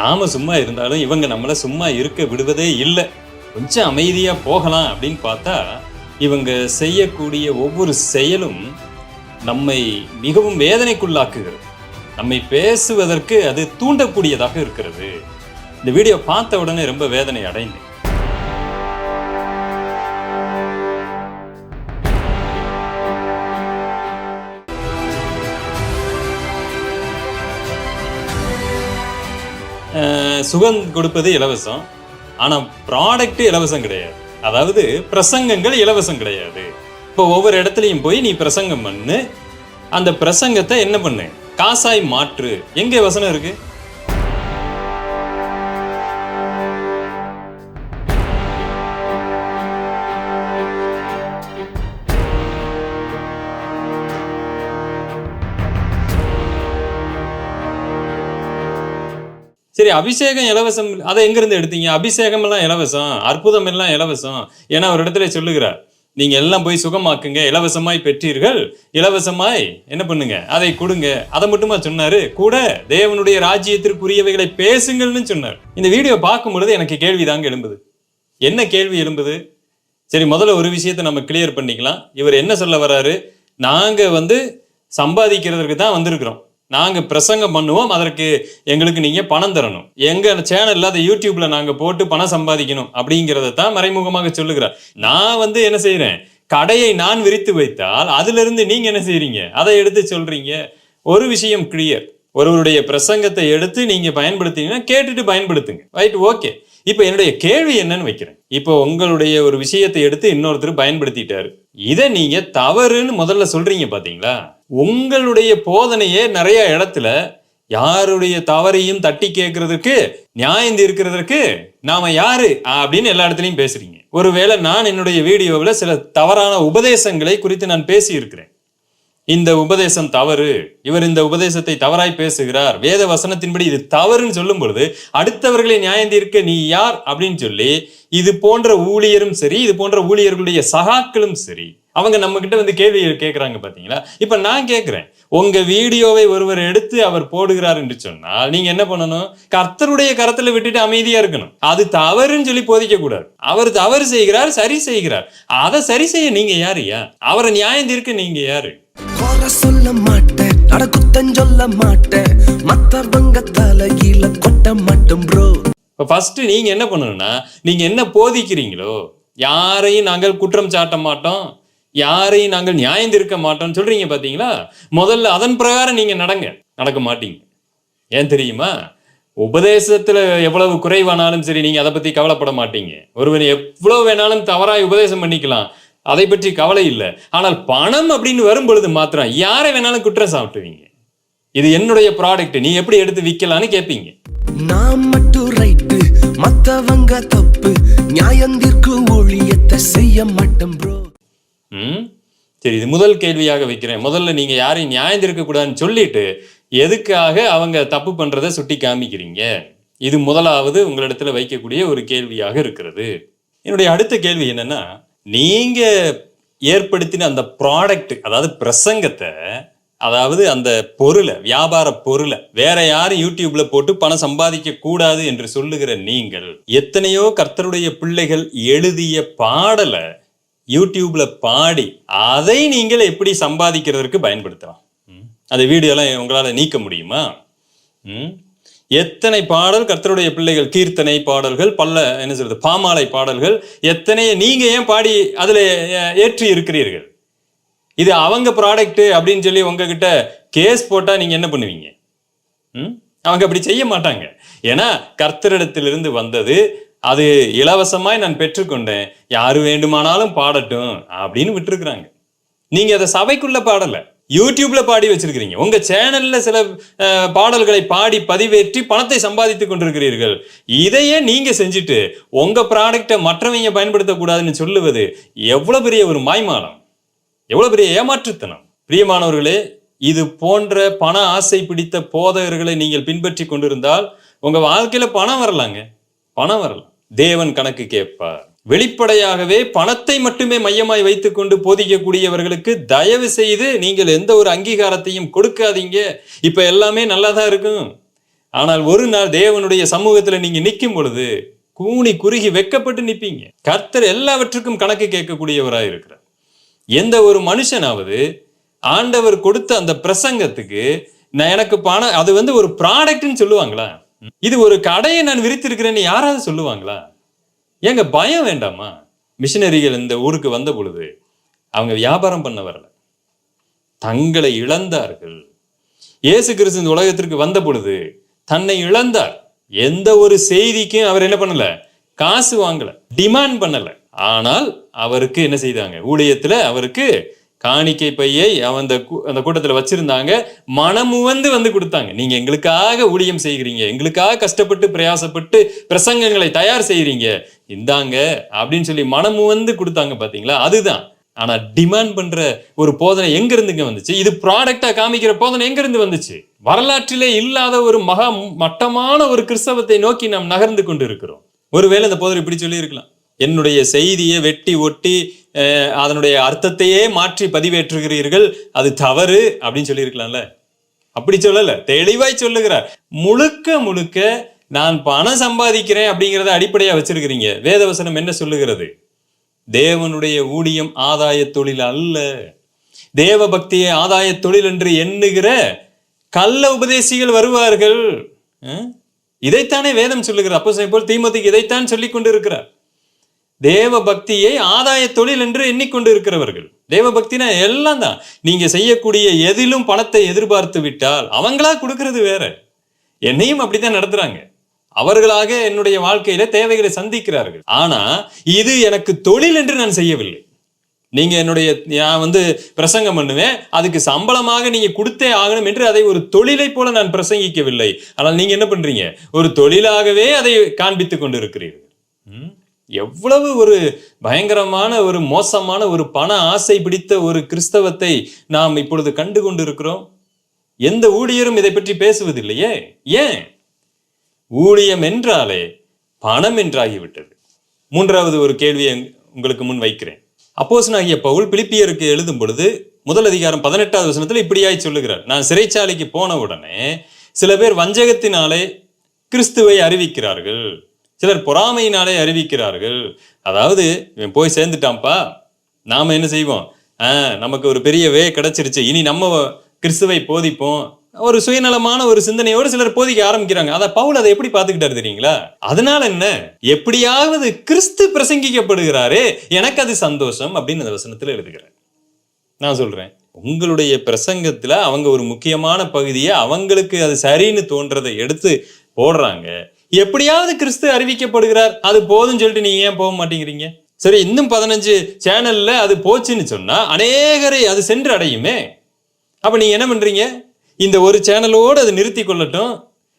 நாம சும்மா இருந்தாலும் இவங்க நம்மள சும்மா இருக்க விடுவதே இல்லை. கொஞ்சம் அமைதியா போகலாம் அப்படின்னு பார்த்தா இவங்க செய்யக்கூடிய ஒவ்வொரு செயலும் நம்மை மிகவும் வேதனைக்குள்ளாக்குகிறது. நம்மை பேசுவதற்கு அது தூண்டக்கூடியதாக இருக்கிறது. இந்த வீடியோ பார்த்த உடனே ரொம்ப வேதனை அடைந்தேன். சுகம் கொடுப்பது இலவசம். ஆனால் ப்ராடக்ட் இலவசம் கிடையாது. அதாவது பிரசங்கங்கள் இலவசம் கிடையாது. இப்போ ஒவ்வொரு இடத்துலையும் போய் நீ பிரசங்கம் பண்ணு. அந்த பிரசங்கத்தை என்ன பண்ணு? காசாய் மாற்று. எங்கே வசனம் இருக்குது சரி அபிஷேகம் இலவசம் அதை எங்கிருந்து எடுத்தீங்க? அபிஷேகம் எல்லாம் இலவசம் அற்புதம் எல்லாம் இலவசம். ஏன்னா ஒரு இடத்துல சொல்லுகிறார் நீங்க எல்லாம் போய் சுகமாக்குங்க இலவசமாய் பெற்றீர்கள் இலவசமாய் என்ன பண்ணுங்க? அதை கொடுங்க. அதை மட்டுமா சொன்னாரு? கூட தேவனுடைய ராஜ்யத்திற்குரியவைகளை பேசுங்கள்னு சொன்னார். இந்த வீடியோ பார்க்கும் பொழுது எனக்கு கேள்வி தாங்க எழும்புது. என்ன கேள்வி எழும்புது? சரி முதல்ல ஒரு விஷயத்தை நம்ம கிளியர் பண்ணிக்கலாம். இவர் என்ன சொல்ல வர்றாரு? நாங்க வந்து சம்பாதிக்கிறதுக்கு தான் வந்திருக்கிறோம். நாங்கள் பிரசங்கம் பண்ணுவோம் அதற்கு எங்களுக்கு நீங்கள் பணம் தரணும். எங்கள் சேனலில் அதை யூடியூப்பில் நாங்கள் போட்டு பணம் சம்பாதிக்கணும் அப்படிங்கிறத தான் மறைமுகமாக சொல்லுகிறார். நான் வந்து என்ன செய்கிறேன் கடையை நான் விரித்து வைத்தால் அதிலிருந்து நீங்கள் என்ன செய்கிறீங்க அதை எடுத்து சொல்கிறீங்க ஒரு விஷயம் கிளியர் ஒருவருடைய பிரசங்கத்தை எடுத்து நீங்கள் பயன்படுத்தினீங்கன்னா கேட்டுட்டு பயன்படுத்துங்க. ரைட் ஓகே இப்போ என்னுடைய கேள்வி என்னன்னு வைக்கிறேன். இப்போ உங்களுடைய ஒரு விஷயத்தை எடுத்து இன்னொருத்தர் பயன்படுத்திட்டாரு. இதை நீங்கள் தவறுன்னு முதல்ல சொல்கிறீங்க பார்த்தீங்களா உங்களுடைய போதனையே நிறைய இடத்துல யாருடைய தவறையும் தட்டி கேட்கறதுக்கு நியாயம் தீர்க்கிறதுக்கு நாம யாரு? அப்படின்னு எல்லா இடத்துலையும் பேசுறீங்க. ஒருவேளை நான் என்னுடைய வீடியோவில் சில தவறான உபதேசங்களை குறித்து நான் பேசியிருக்கிறேன். இந்த உபதேசம் தவறு. இவர் இந்த உபதேசத்தை தவறாய் பேசுகிறார். வேத வசனத்தின்படி இது தவறுன்னு சொல்லும் பொழுது அடுத்தவர்களை நியாயந்தீர்க்க நீ யார் அப்படின்னு சொல்லி இது போன்ற ஊழியரும் சரி இது போன்ற ஊழியர்களுடைய சகாக்களும் சரி அவங்க நம்ம கிட்ட வந்து கேள்வி கேட்குறாங்க பார்த்தீங்களா இப்போ நான் கேட்குறேன் உங்க வீடியோவை ஒருவர் எடுத்து அவர் போடுகிறார் என்று சொன்னால் நீங்க என்ன பண்ணணும்? கர்த்தருடைய கரத்துல விட்டுட்டு அமைதியா இருக்கணும். அது தவறுன்னு சொல்லி போதிக்க கூடாது. அவர் தவறு செய்கிறார் சரி செய்கிறார். அதை சரி செய்ய நீங்க யாரு அவரை நியாயம் தீர்க்க நீங்க யாரு? மாட்டேன் குத்தம் சொல்ல மாட்டேன். மத்தவங்க தலையில கொட்ட மாட்டோம் ப்ரோ இப்போ ஃபர்ஸ்ட் நீங்க என்ன பண்ணணும்னா நீங்க என்ன போதிக்கிறீங்களோ யாரையும் நாங்கள் குற்றம் சாட்ட மாட்டோம் யாரையும் நாங்கள் நியாயம் தீர்க்க மாட்டோம்னு சொல்றீங்க பாத்தீங்களா? முதல்ல அதன் பிரகாரம் நீங்க நடங்க. நடக்க மாட்டீங்க. ஏன் தெரியுமா? உபதேசத்துல எவ்வளவு குறைவானாலும் சரி நீங்க அதை பத்தி கவலைப்பட மாட்டீங்க. ஒருவன் எவ்வளவு வேணாலும் தவறாய் உபதேசம் பண்ணிக்கலாம். அதை பற்றி கவலை இல்லை. ஆனால் பணம் அப்படின்னு வரும் பொழுது மாத்திரம் யாரை வேணாலும் குற்றம் சாப்பிட்டுவீங்க இது என்னுடைய ப்ராடக்ட் நீ எப்படி எடுத்து விற்கலான்னு கேட்பீங்க நான் மட்டும் ரைட்டு மத்தவங்க தப்பு. நியாயந்திற்கு ஊழியத்தை செய்ய மாட்டோம் ப்ரோ ம்? சரி இது முதல் கேள்வியாக வைக்கிறேன். முதல்ல நீங்க யாரையும் நியாயம் இருக்கக்கூடாதுன்னு சொல்லிட்டு எதுக்காக அவங்க தப்பு பண்றதை சுட்டி காமிக்கிறீங்க? இது முதலாவது உங்களிடத்துல வைக்கக்கூடிய ஒரு கேள்வியாக இருக்கிறது. என்னுடைய அடுத்த கேள்வி என்னன்னா நீங்க ஏற்படுத்தின அந்த ப்ராடக்ட் அதாவது பிரசங்கத்தை அதாவது அந்த பொருளை வியாபார பொருளை வேற யாரும் யூடியூப்ல போட்டு பணம் சம்பாதிக்க கூடாது என்று சொல்லுகிற நீங்கள் எத்தனையோ கர்த்தருடைய பிள்ளைகள் எழுதிய பாடலை யூடியூப்ல பாடி அதை நீங்கள் எப்படி சம்பாதிக்கிறதற்கு பயன்படுத்தலாம் ம்? அந்த வீடியோலாம் உங்களால நீக்க முடியுமா ம்? எத்தனை பாடல் கர்த்தருடைய பிள்ளைகள் கீர்த்தனை பாடல்கள் பல்ல என்ன சொல்றது பாமாலை பாடல்கள் எத்தனையை நீங்க ஏன் பாடி அதுல ஏற்றி இருக்கிறீர்கள்? இது அவங்க ப்ராடக்ட் அப்படின்னு சொல்லி உங்ககிட்ட கேஸ் போட்டா நீங்க என்ன பண்ணுவீங்க? ம்? அவங்க அப்படி செய்ய மாட்டாங்க. ஏன்னா கர்த்தரிடத்திலிருந்து வந்தது அது இலவசமாய் நான் பெற்றுக்கொண்டேன் யாரு வேண்டுமானாலும் பாடட்டும் அப்படின்னு விட்டுருக்குறாங்க. நீங்க அதை சபைக்குள்ள பாடலை. யூடியூப்ல பாடி வச்சிருக்கிறீங்க. உங்க சேனல்ல சில பாடல்களை பாடி பதிவேற்றி பணத்தை சம்பாதித்துக் கொண்டிருக்கிறீர்கள். இதையே நீங்க செஞ்சுட்டு உங்க ப்ராடக்டை மற்றவங்க பயன்படுத்தக்கூடாதுன்னு சொல்லுவது எவ்வளவு பெரிய ஒரு மாய்மானம். எவ்வளவு பெரிய ஏமாற்றுத்தனம். பிரியமானவர்களே இது போன்ற பண ஆசை பிடித்த போதகர்களை நீங்கள் பின்பற்றி கொண்டிருந்தால் உங்க வாழ்க்கையில பணம் வரலாங்க. பணம் வரலாம். தேவன் கணக்கு கேட்பார். வெளிப்படையாகவே பணத்தை மட்டுமே மையமாய் வைத்துக்கொண்டு போதிக்கக்கூடியவர்களுக்கு தயவு செய்து நீங்கள் எந்த ஒரு அங்கீகாரத்தையும் கொடுக்காதீங்க. இப்ப எல்லாமே நல்லா தான் இருக்கும். ஆனால் ஒரு நாள் தேவனுடைய சமூகத்துல நீங்க நிற்கும் பொழுது கூனி குறுகி வெக்கப்பட்டு நிற்பீங்க. கர்த்தர் எல்லாவற்றுக்கும் கணக்கு கேட்கக்கூடியவராக இருக்கிறார். எந்த ஒரு மனுஷனாவது ஆண்டவர் கொடுத்த அந்த பிரசங்கத்துக்கு நான் எனக்கு பணம் அது வந்து ஒரு ப்ராடக்ட்னு சொல்லுவாங்களா? இது ஒரு கடையை நான் விரித்திருக்கிறேன்னு யாராவது சொல்லுவாங்களா? ஏங்க பயம் வேண்டாமா? மிஷினரிகள் இந்த ஊருக்கு வந்த பொழுது அவங்க வியாபாரம் பண்ண வரல. தங்களை இழந்தார்கள். இயேசு கிறிஸ்து இந்த உலகத்திற்கு வந்த பொழுது தன்னை இழந்தார். எந்த ஒரு செய்திக்கும் அவர் என்ன பண்ணல? காசு வாங்கல டிமாண்ட் பண்ணல. ஆனால் அவருக்கு என்ன செய்தாங்க? ஊழியத்துல அவருக்கு காணிக்கை பையை அந்த கூ- அந்த கூட்டத்தில் வச்சிருந்தாங்க. மனமுவந்து வந்து கொடுத்தாங்க. நீங்க எங்களுக்காக ஊழியம் செய்கிறீங்க. எங்களுக்காக கஷ்டப்பட்டு பிரயாசப்பட்டு பிரசங்கங்களை தயார் செய்கிறீங்க. இந்தாங்க அப்படின்னு சொல்லி மனமுவந்து கொடுத்தாங்க பாத்தீங்களா? அதுதான். ஆனா டிமாண்ட் பண்ற ஒரு போதனை எங்க இருந்துங்க வந்துச்சு? இது ப்ராடக்டா காமிக்கிற போதனை எங்க இருந்து வந்துச்சு? வரலாற்றிலே இல்லாத ஒரு மகா மட்டமான ஒரு கிறிஸ்தவத்தை நோக்கி நாம் நகர்ந்து கொண்டு இருக்கிறோம் ஒருவேளை இந்த போதனை இப்படி சொல்லி இருக்கலாம் என்னுடைய செய்தியை வெட்டி ஒட்டி அதனுடைய அர்த்தத்தையே மாற்றி பதிவேற்றுகிறீர்கள். அது தவறு அப்படின்னு சொல்லியிருக்கலாம்ல. அப்படி சொல்லல. தெளிவாய் சொல்லுகிறார். முழுக்க முழுக்க நான் பணம் சம்பாதிக்கிறேன் அப்படிங்கிறத அடிப்படையாக வச்சிருக்கிறீங்க. வேதவசனம் என்ன சொல்லுகிறது? தேவனுடைய ஊழியம் ஆதாய தொழில் அல்ல. தேவ பக்தியை ஆதாய தொழில் என்று எண்ணுகிற கள்ள உபதேசிகள் வருவார்கள். இதைத்தானே வேதம் சொல்லுகிறார். அப்போ போல் தீமத்துக்கு இதைத்தான் சொல்லிக் கொண்டிருக்கிறார் தேவ பக்தியை ஆதாய தொழில் என்று எண்ணிக்கொண்டு இருக்கிறவர்கள் தேவ பக்தினா எல்லாம் தான். நீங்க செய்யக்கூடிய எதிலும் பணத்தை எதிர்பார்த்து விட்டால் அவங்களா கொடுக்கறது வேற. என்னையும் அப்படித்தான் நடத்துறாங்க. அவர்களாக என்னுடைய வாழ்க்கையில தேவைகளை சந்திக்கிறார்கள். ஆனா இது எனக்கு தொழில் என்று நான் செய்யவில்லை. நீங்க என்னுடைய நான் வந்து பிரசங்கம் பண்ணுவேன் அதுக்கு சம்பளமாக நீங்க கொடுத்தே ஆகணும் என்று அதை ஒரு தொழிலை போல நான் பிரசங்கிக்கவில்லை. ஆனால் நீங்க என்ன பண்றீங்க? ஒரு தொழிலாகவே அதை காண்பித்துக் கொண்டு இருக்கிறீர்கள் ம்? எவ்வளவு ஒரு பயங்கரமான ஒரு மோசமான ஒரு பண ஆசை பிடித்த ஒரு கிறிஸ்தவத்தை நாம் இப்பொழுது கண்டு கொண்டிருக்கிறோம்? எந்த ஊழியரும் இதை பற்றி பேசுவதில்லையே. ஏன்? ஊழியம் என்றாலே பணம் என்றாகிவிட்டது. மூன்றாவது ஒரு கேள்வியை உங்களுக்கு முன் வைக்கிறேன். அப்போஸ்தலனாகிய பவுல் பிலிப்பியருக்கு எழுதும் பொழுது முதல் அதிகாரம் பதினெட்டாவது வசனத்தில் இப்படியாய் சொல்லுகிறார். நான் சிறைச்சாலைக்கு போன உடனே சில பேர் வஞ்சகத்தினாலே கிறிஸ்துவை அறிவிக்கிறார்கள். சிலர் பொறாமையினாலே அறிவிக்கிறார்கள். அதாவது இவன் போய் சேர்ந்துட்டான்ப்பா. நாம் என்ன செய்வோம்? ஆ நமக்கு ஒரு பெரிய வே கிடைச்சிருச்சு. இனி நம்ம கிறிஸ்துவை போதிப்போம். ஒரு சுயநலமான ஒரு சிந்தனையோடு சிலர் போதிக்க ஆரம்பிக்கிறாங்க. அதை பவுல் அதை எப்படி பார்த்துக்கிட்டாரு தெரியுங்களா? அதனால என்ன? எப்படியாவது கிறிஸ்து பிரசங்கிக்கப்படுகிறாரே எனக்கு அது சந்தோஷம் அப்படின்னு அந்த வசனத்தில் எழுதுகிறேன் நான் சொல்றேன். உங்களுடைய பிரசங்கத்துல அவங்க ஒரு முக்கியமான பகுதியை அவங்களுக்கு அது சரின்னு தோன்றதை எடுத்து போடுறாங்க. எப்படியாவது கிறிஸ்து அறிவிக்கப்படுகிறார் அது போதும் சொல்லிட்டு நீங்க ஏன் போக மாட்டேங்கிறீங்க? சரி இன்னும் பதினஞ்சு சேனல்ல அது போச்சுன்னு சொன்னா அநேகரை அது சென்று அடையுமே அப்ப நீங்க என்ன பண்றீங்க? இந்த ஒரு சேனலோடு அது நிறுத்தி கொள்ளட்டும்.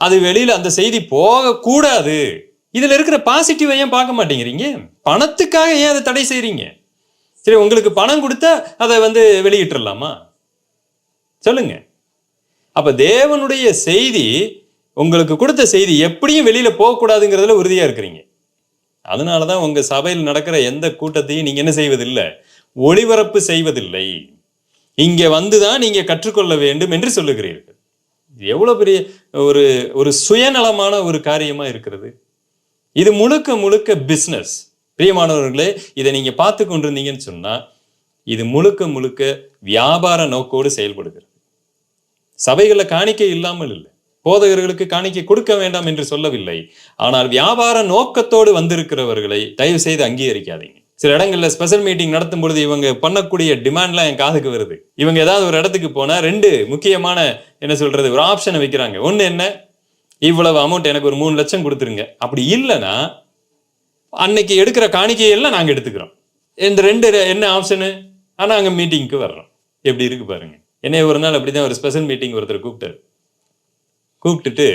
அது வெளியில அந்த செய்தி போக கூடாது இதுல இருக்கிற பாசிட்டிவ் ஏன் பார்க்க மாட்டேங்கிறீங்க? பணத்துக்காக ஏன் அதை தடை செய்றீங்க? சரி உங்களுக்கு பணம் கொடுத்தா அதை வந்து வெளியிட்டுடலாமா சொல்லுங்க. அப்ப தேவனுடைய செய்தி உங்களுக்கு கொடுத்த செய்தி எப்படியும் வெளியில போகக்கூடாதுங்கிறதுல உறுதியா இருக்கிறீங்க. அதனாலதான் உங்க சபையில் நடக்கிற எந்த கூட்டத்தையும் நீங்க என்ன செய்வதில்லை? ஒளிபரப்பு செய்வதில்லை. இங்க வந்துதான் நீங்க கற்றுக்கொள்ள வேண்டும் என்று சொல்லுகிறீர்கள். எவ்வளோ எவ்வளவு பெரிய ஒரு ஒரு சுயநலமான ஒரு காரியமா இருக்கிறது. இது முழுக்க முழுக்க பிஸ்னஸ் பிரியமானவர்களே இதை நீங்க பார்த்து கொண்டிருந்தீங்கன்னு சொன்னா இது முழுக்க முழுக்க வியாபார நோக்கோடு செயல்படுகிறது. சபைகளில் காணிக்கை இல்லாமல் இல்லை. போதகர்களுக்கு காணிக்கை கொடுக்க வேண்டாம் என்று சொல்லவில்லை. ஆனால் வியாபார நோக்கத்தோடு வந்திருக்கிறவர்களை தயவு செய்து அங்கீகரிக்காதீங்க. சில இடங்கள்ல ஸ்பெஷல் மீட்டிங் நடத்தும் பொழுது இவங்க பண்ணக்கூடிய டிமாண்ட்லாம் என் காதுக்கு வருது. இவங்க ஏதாவது ஒரு இடத்துக்கு போனா ரெண்டு முக்கியமான என்ன சொல்றது ஒரு ஆப்ஷனை வைக்கிறாங்க. ஒன்று என்ன? இவ்வளவு அமௌண்ட் எனக்கு ஒரு மூணு லட்சம் கொடுத்துருங்க. அப்படி இல்லைன்னா அன்னைக்கு எடுக்கிற காணிக்கையெல்லாம் நாங்கள் எடுத்துக்கிறோம். இந்த ரெண்டு என்ன ஆப்ஷனு ஆனால் அங்கே மீட்டிங்க்கு வர்றோம். எப்படி இருக்கு பாருங்க. என்னை ஒரு நாள் அப்படிதான் ஒரு ஸ்பெஷல் மீட்டிங் ஒருத்தர் கூப்பிட்டாரு. கூப்பிட்டுட்டு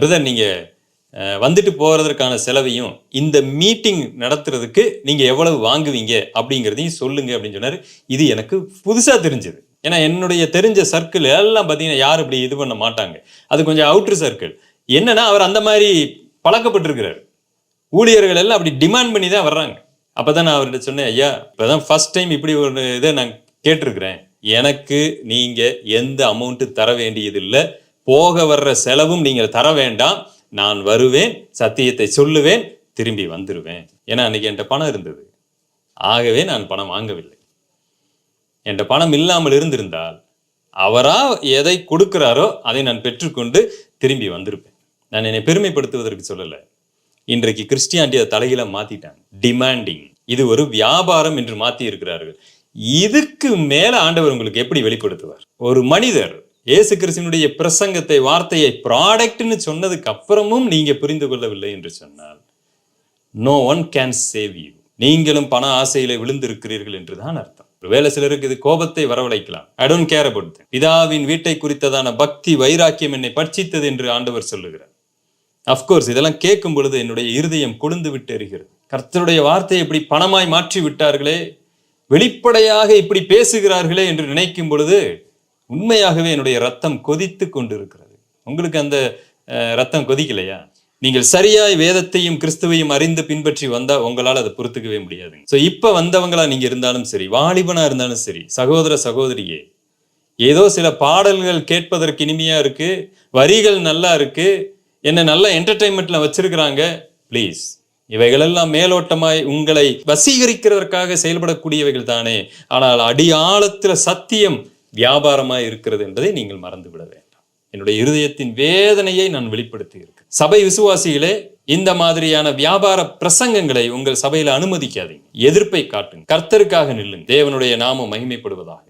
பிரதர் நீங்கள் வந்துட்டு போகிறதற்கான செலவையும் இந்த மீட்டிங் நடத்துறதுக்கு நீங்கள் எவ்வளவு வாங்குவீங்க அப்படிங்கிறதையும் சொல்லுங்க அப்படின்னு சொன்னார். இது எனக்கு புதுசாக தெரிஞ்சது. ஏன்னா என்னுடைய தெரிஞ்ச சர்க்கிள் எல்லாம் பார்த்தீங்கன்னா யாரும் இப்படி இது பண்ண மாட்டாங்க. அது கொஞ்சம் அவுட்ரு சர்க்கிள் என்னன்னா அவர் அந்த மாதிரி பழக்கப்பட்டிருக்கிறார். ஊழியர்கள் எல்லாம் அப்படி டிமாண்ட் பண்ணி தான் வர்றாங்க. அப்பதான் நான் அவர்கிட்ட சொன்னேன் ஐயா இப்போ தான் ஃபர்ஸ்ட் டைம் இப்படி ஒரு இதை நான் கேட்டிருக்கிறேன். எனக்கு நீங்கள் எந்த அமௌண்ட்டு தர வேண்டியதில்லை. போக வர்ற செலவும் நீங்கள் தர வேண்டாம். நான் வருவேன் சத்தியத்தை சொல்லுவேன் திரும்பி வந்துடுவேன் ஏன்னா அன்னைக்கு என்கிட்ட பணம் இருந்தது. ஆகவே நான் பணம் வாங்கவில்லை. என்கிட்ட பணம் இல்லாமல் இருந்திருந்தால் அவரா எதை கொடுக்கிறாரோ அதை நான் பெற்றுக்கொண்டு திரும்பி வந்திருப்பேன். நான் என்னை பெருமைப்படுத்துவதற்கு சொல்லலை. இன்றைக்கு கிறிஸ்டியானிட்டி அதை தலையில மாத்திட்டாங்க. டிமாண்டிங் இது ஒரு வியாபாரம் என்று மாத்தி இருக்கிறார்கள் இதுக்கு மேல ஆண்டவர் உங்களுக்கு எப்படி வெளிப்படுத்துவார்? ஒரு மனிதர் இயேசு கிறிஸ்துவனுடைய பிரசங்கத்தை வார்த்தையை ப்ராடக்ட்னு சொன்னதுக்கு அப்புறமும் நீங்க புரிந்து கொள்ளவில்லை என்று சொன்னால் no one can save you நீங்களும் பண ஆசையில விழுந்திருக்கிறீர்கள் என்றுதான் அர்த்தம். ஒருவேளை சிலருக்கு இது கோபத்தை வரவழைக்கலாம். ஐ டோன்ட் கேர் அபவுட் பிதாவின் வீட்டை குறித்ததான பக்தி வைராக்கியம் என்னை பட்சித்தது என்று ஆண்டவர் சொல்லுகிறார். அஃப்கோர்ஸ் இதெல்லாம் கேட்கும் பொழுது என்னுடைய இருதயம் கொழுந்து விட்டு எரிகிறது. கர்த்தருடைய வார்த்தையை இப்படி பணமாய் மாற்றி விட்டார்களே வெளிப்படையாக இப்படி பேசுகிறார்களே என்று நினைக்கும் பொழுது உண்மையாகவே என்னுடைய ரத்தம் கொதித்து கொண்டிருக்கிறது. உங்களுக்கு அந்த ரத்தம் கொதிக்கலையா? நீங்கள் சரியாய் வேதத்தையும் கிறிஸ்துவையும் அறிந்து பின்பற்றி வந்தா உங்களால் அதை பொறுத்துக்கவே முடியாது ஸோ இப்போ வந்தவங்களா நீங்க இருந்தாலும் சரி வாலிபனா இருந்தாலும் சரி சகோதர சகோதரியே ஏதோ சில பாடல்கள் கேட்பதற்கு இனிமையா இருக்கு வரிகள் நல்லா இருக்கு என்ன நல்ல என்டர்டைன்மெண்ட்ல வச்சிருக்கிறாங்க ப்ளீஸ் இவைகளெல்லாம் மேலோட்டமாய் உங்களை வசீகரிக்கிறதற்காக செயல்படக்கூடியவைகள் தானே. ஆனால் அடியாழத்துல சத்தியம் வியாபாரமாக இருக்கிறது என்பதை நீங்கள் மறந்துவிட வேண்டாம். என்னுடைய இருதயத்தின் வேதனையை நான் வெளிப்படுத்தி இருக்கேன் சபை விசுவாசிகளே இந்த மாதிரியான வியாபார பிரசங்கங்களை உங்கள் சபையில் அனுமதிக்காதீங்க. எதிர்ப்பை காட்டுங்க. கர்த்தருக்காக நில்லுங்க. தேவனுடைய நாமம் மகிமைப்படுவதாக.